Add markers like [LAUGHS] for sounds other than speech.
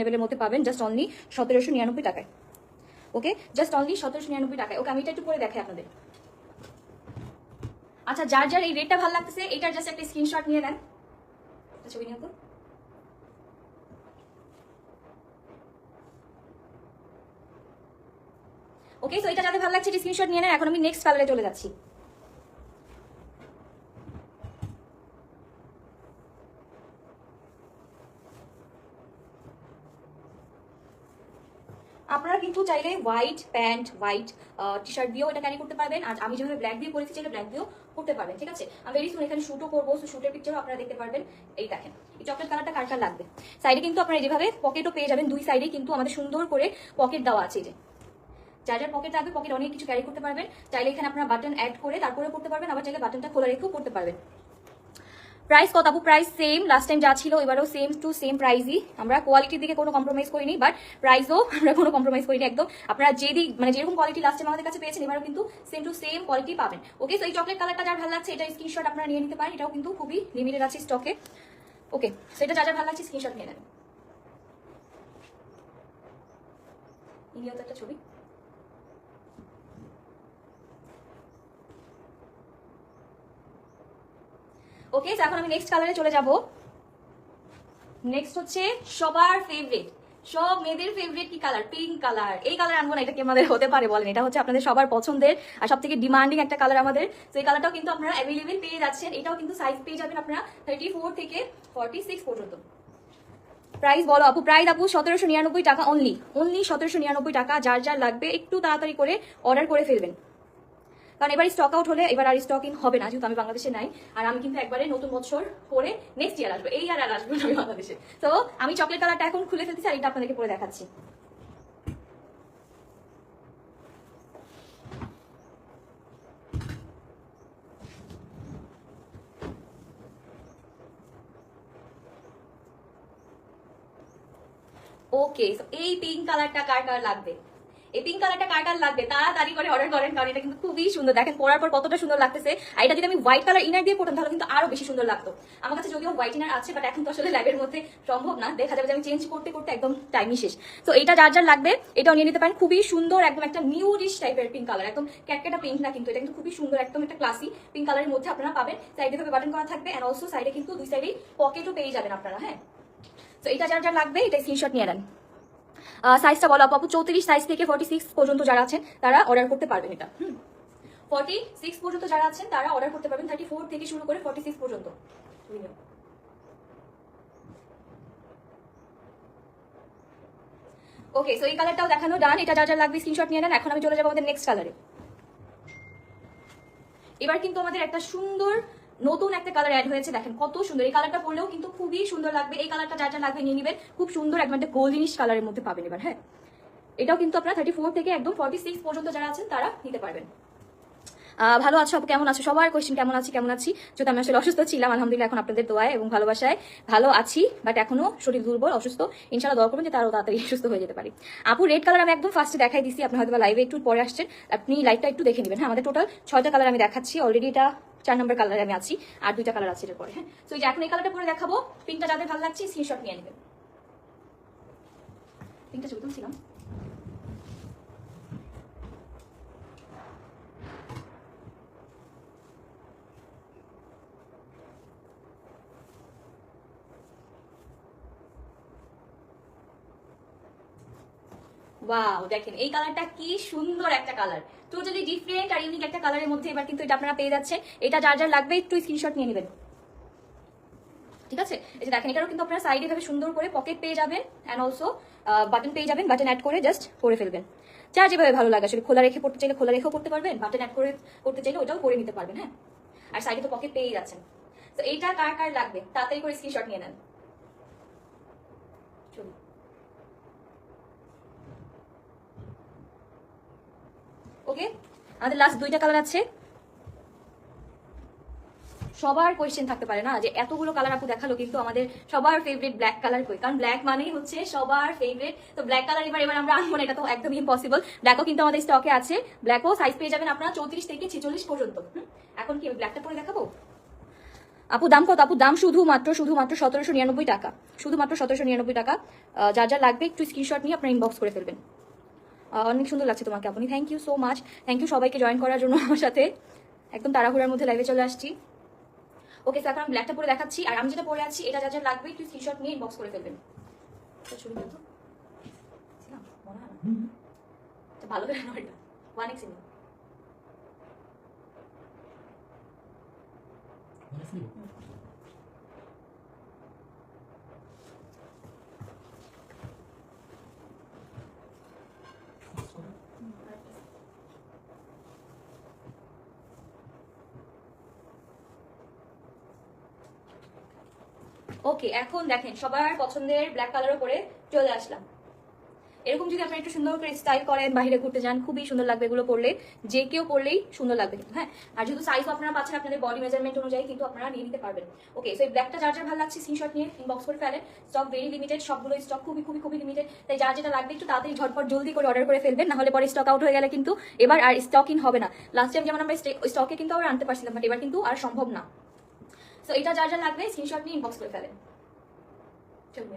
লেভেলের মধ্যে পাবেন জাস্ট অনলি সতেরোশো নিরানব্বই টাকায়। ওকে জাস্ট অনলি সতেরোশো নিরানব্বই টাকায়। ওকে আমি এটা একটু করে দেখাই আপনাদের। আচ্ছা যার যার এই রেটটা ভালো লাগতেছে এটার জাস্ট একটা স্ক্রিনশট নিয়ে নেন। ছবি নিয়ে তো। ওকে সো এটা যাদের ভালো লাগছে স্ক্রিনশট নিয়ে নেন। এখন আমি নেক্সট কালারে চলে যাচ্ছি। আপনারা কিন্তু চাইলে white pant white T shirt দিয়েও এটা ক্যারি করতে পারবেন। আর আমি যেভাবে ব্ল্যাক দিয়ে করেছি চাইলে ব্ল্যাক দিয়েও করতে পারবেন, ঠিক আছে? আমি ভেরি সুন এখানে শুটও করব। সো শুটের পিকচারও আপনারা দেখতে পারবেন। এই দেখেন, এই চকলেট কালারটা কার কার লাগবে? সাইডে কিন্তু আপনারা যেভাবে পকেটও পেয়ে যাবেন, দুই সাইডে কিন্তু আমাদের সুন্দর করে পকেট দেওয়া আছে যে। যার যার পকেট থাকবে পকেট অনেক কিছু ক্যারি করতে পারবেন। চাইলে এখানে আপনারা বাটন অ্যাড করে তারপরে করতে পারবেন, আবার চাইলে বাটনটা খোলা রেখেও করতে পারবেন। প্রাইস কত আপু? প্রাইস সেম লাস্ট টাইম যা ছিল এবারও সেম টু সেম প্রাইসই আমরা কোয়ালিটির দিকে কোনো কম্প্রোমাইজ করিনি বাট প্রাইসও আমরা কোনো কম্প্রোমাইজ করিনি একদম। আপনারা যে দিক মানে যেরকম কোয়ালিটি লাস্ট টাইম আমাদের কাছে পেয়েছেন, এবারও কিন্তু সেম টু সেম কোয়ালিটি পাবেন। ওকে সো এই চকলেট কালারটা যার ভালো লাগছে, এটা স্ক্রিনশট আপনারা নিয়ে নিতে পারেন, এটাও কিন্তু খুবই লিমিটেড আছে স্টকে ওকে সেটা যা যা ভালো লাগছে স্ক্রিনশট নিয়ে ইন্ডিয়াতে একটা ছবি। ওকে এখন আমি নেক্সট কালারে চলে যাব। নেক্সট হচ্ছে সবার ফেভারিট সব মেয়েদের ফেভারিট কি কালার পিঙ্ক কালার এই কালার আনব না, এটা কি আমাদের হতে পারে বলেন। এটা হচ্ছে আপনাদের সবার পছন্দের আর সব থেকে ডিমান্ডিং একটা কালার আমাদের। তো এই কালারটাও কিন্তু আপনারা অ্যাভেলেবেল পেয়ে যাচ্ছেন। এটাও কিন্তু সাইজ পেয়ে যাবেন আপনারা থার্টি ফোর থেকে ফর্টি সিক্স পর্যন্ত। প্রাইস বলো আপু প্রাইস আপু, সতেরোশো নিরানব্বই টাকা অনলি অনলি সতেরোশো নিরানব্বই টাকা। যার যার লাগবে, একটু তাড়াতাড়ি করে অর্ডার করে ফেলবেন। কারণ এবার স্টক আউট হলে এবার আর স্টক ইন হবে না, যেহেতু আমি বাংলাদেশে নাই। আর আমি কিন্তু একবারে নতুন বছর পরে নেক্সট ইয়ার আসব। এই ইয়ার আর আসব আমি বাংলাদেশে। তো আমি চকলেট কালারটা এখন খুলে ফেলতেছি আর এটা আপনাদেরকে পরে দেখাচ্ছি। ওকে এই পিঙ্ক কালারটা কার কার লাগবে? এই পিঙ্ক কালারটা কার কার লাগবে? তাড়াতাড়ি করে অর্ডার করেন, কারণ এটা কিন্তু খুবই সুন্দর। দেখেন, পরার পর কতটা সুন্দর লাগতেছে। আর এটা যদি আমি হোয়াইট কালার ইনার দিয়ে পড়তাম তাহলে কিন্তু আরও বেশি সুন্দর লাগতো। আমার কাছে যদিও হোয়াইট ইনার আছে বাট এখন তো আসলে ল্যাবের মধ্যে সম্ভব না। দেখা যাবে যে আমি চেঞ্জ করতে করতে একদম টাইমই শেষ। তো এটা যার যার লাগবে, এটাও নিয়ে নিতে পারেন। খুবই সুন্দর, একদম একটা নিউ রিচ টাইপের পিঙ্ক কালার একদম ক্যাটকেটা পিঙ্ক না কিন্তু, এটা কিন্তু খুবই সুন্দর, একদম একটা ক্লাসি পিঙ্ক কালারের মধ্যে আপনারা পাবেন। সাইডে ভাবে বাটন করা থাকবে এন্ড অলসো সাইডে কিন্তু দুই সাইডেই পকেটও পেয়ে যাবেন আপনারা হ্যাঁ? তো এটা যার যার লাগবে এটা স্ক্রিনশট নিয়ে নেন। সাইজটা বলো আপু চৌত্রিশ সাইজ থেকে ফর্টি সিক্স পর্যন্ত যারা আছেন, তারা অর্ডার করতে পারবেন এটা। ফর্টি সিক্স পর্যন্ত যারা আছেন, তারা অর্ডার করতে পারবেন থার্টি ফোর থেকে শুরু করে ফর্টি সিক্স পর্যন্ত ওকে সো এই কালারটাও দেখানো ডান এটা যা যা লাগবে স্ক্রিনশট নিয়ে নেন, এখন আমি চলে যাব আমাদের নেক্সট কালারে এবার কিন্তু আমাদের একটা সুন্দর নতুন একটা কালার অ্যাড হয়েছে, দেখেন কত সুন্দর। এই কালারটা পরলেও কিন্তু খুবই সুন্দর লাগবে। এই কালারটা যা যা লাগবে নিয়ে নেবেন। খুব সুন্দর একদম একটা গোল্ডেনিশ কালারের মধ্যে পাবেন এবার হ্যাঁ? এটাও কিন্তু আপনারা থার্টি ফোর থেকে একদম ফর্টি সিক্স পর্যন্ত যারা আছেন, তারা নিতে পারবেন। ভালো আছো কেমন আছো? সবার কোয়েশ্চেন কেমন আছি কেমন আছি? যদি আমি আসলে অসুস্থ ছিলাম, আলহামদুলিল্লাহ, এখন আপনাদের দোয়ায় এবং ভালোবাসায় ভালো আছি বাট এখনও শরীর দুর্বল, অসুস্থ। ইনশাল্লাহ দোয়া করবেন যে তারও তাড়াতাড়ি [LAUGHS] সুস্থ হয়ে যেতে পারি। আপু রেড কালার আমি একদম ফার্স্টে দেখাই দিচ্ছি আপনি হয়তো লাইভে একটু পরে আসছেন। আপনি লাইভটা একটু দেখে নেবেন। হ্যাঁ আমাদের টোটাল ছয়টা কালার আমি দেখাচ্ছি। অলরেডি এটা চার নম্বর কালারে আমি আছি, আর দুইটা কালার আছে এটার পরে হ্যাঁ? তো এই যে এখন এই কালারটা পরে দেখাবো পিঙ্কটা যাদের ভালো লাগছে স্ক্রিনশট নিয়ে নেবেন পিঙ্কটা ছবি তুলছিলাম। ওয়াও দেখেন, এই কালারটা কি সুন্দর একটা কালার টোটালি ডিফারেন্ট আর ইউনিক একটা কালারের মধ্যে এবার কিন্তু এটা আপনারা পেয়ে যাচ্ছেন। এটা যার যার লাগবে, একটু স্ক্রিনশট নিয়ে নেবেন। ঠিক আছে? এই যে দেখেন, এটারও কিন্তু আপনারা সাইডে ভাবে সুন্দর করে পকেট পেয়ে যাবেন অ্যান্ড অলসো বাটন পেয়ে যাবেন বাটন অ্যাড করে জাস্ট করে ফেলবেন। যার যেভাবে ভালো লাগে, আসলে খোলা রেখে পড়তে চাইলে খোলা রেখেও করতে পারবেন বাটন অ্যাড করে করতে চাইলে ওটাও করে নিতে পারবেন হ্যাঁ? আর সাইডে তো পকেট পেয়েই যাচ্ছেন। তো এইটা কার কার লাগবে, তাড়াতাড়ি করে স্ক্রিনশট নিয়ে নেন। ওকে? আমাদের লাস্ট দুইটা কালার আছে। সবার কোয়েশ্চেন থাকতে পারে না যে এতগুলো কালার আপু দেখাল, কিন্তু আমাদের সবার ফেভারিট ব্ল্যাক কালার কই? কারণ ব্ল্যাক মানেই হচ্ছে সবার ফেভারিট তো ব্ল্যাক কালার এবার এবার আমরা আনব না, এটা তো একদম ইম্পসিবল ব্ল্যাকও কিন্তু আমাদের স্টকে আছে। ব্ল্যাকও সাইজ পেয়ে যাবেন আপনারা চৌত্রিশ থেকে ছেচল্লিশ পর্যন্ত। এখন কি ব্ল্যাকটা পরে দেখাবো? আপু, দাম কত? আপু, দাম শুধুমাত্র শুধুমাত্র সতেরোশো নিরানব্বই টাকা। শুধুমাত্র সতেরোশো নিরানব্বই টাকা। যার যা লাগবে একটু স্ক্রিনশট নিয়ে আপনার ইনবক্স করে ফেলবেন। অনেক সুন্দর লাগছে তোমাকে আপনি thank you so much thank you সবাইকে জয়েন করার জন্য আমার সাথে। একদম তাড়াহুড়ার মধ্যে লাইভে চলে আসছি। ওকে স্যার আমি ব্ল্যাকটা পরে দেখাচ্ছি আর আমি যেটা পরে আছি এটা যা যা লাগবে একটু স্ক্রিনশট নিয়ে ইনবক্স করে ফেলবেন। ছবি তো। ভালো করে নয় এটা ওয়ান এক্স ওকে এখন দেখেন, সবার পছন্দের ব্ল্যাক কালারও পরে চলে আসলাম। এরকম যদি আপনারা একটু সুন্দর করে স্টাইল করেন, বাইরে ঘুরতে যান, খুবই সুন্দর লাগবে এগুলো পরলে। যে কেউ পরলেই সুন্দর লাগবে হ্যাঁ? আর যেহেতু সাইজ আপনারা পাচ্ছেন আপনাদের বডি মেজারমেন্ট অনুযায়ী কিন্তু আপনারা নিয়ে নিতে পারবেন। ওকে সো এই ব্ল্যাকটা যার যার ভালো লাগছে স্ক্রিনশট নিয়ে ইনবক্স করে ফেলেন। স্টক ভেরি লিমিটেড সবগুলো স্টক খুবই খুবই খুবই লিমিটেড তাই যার যেটা লাগবে একটু তাড়াতাড়ি ঝটপট জলদি করে অর্ডার করে ফেলবেন, নাহলে পরে স্টক আউট হয়ে গেলে কিন্তু এবার আর স্টক ইন হবে না। লাস্ট টাইম যেমন আমরা স্টকে কিন্তু আবার আনতে পারছিলাম বাট এবার কিন্তু আর সম্ভব না। সো এটা যার যা লাগবে স্ক্রিনশট নিয়ে ইনবক্স করে ফেলেন। চলবে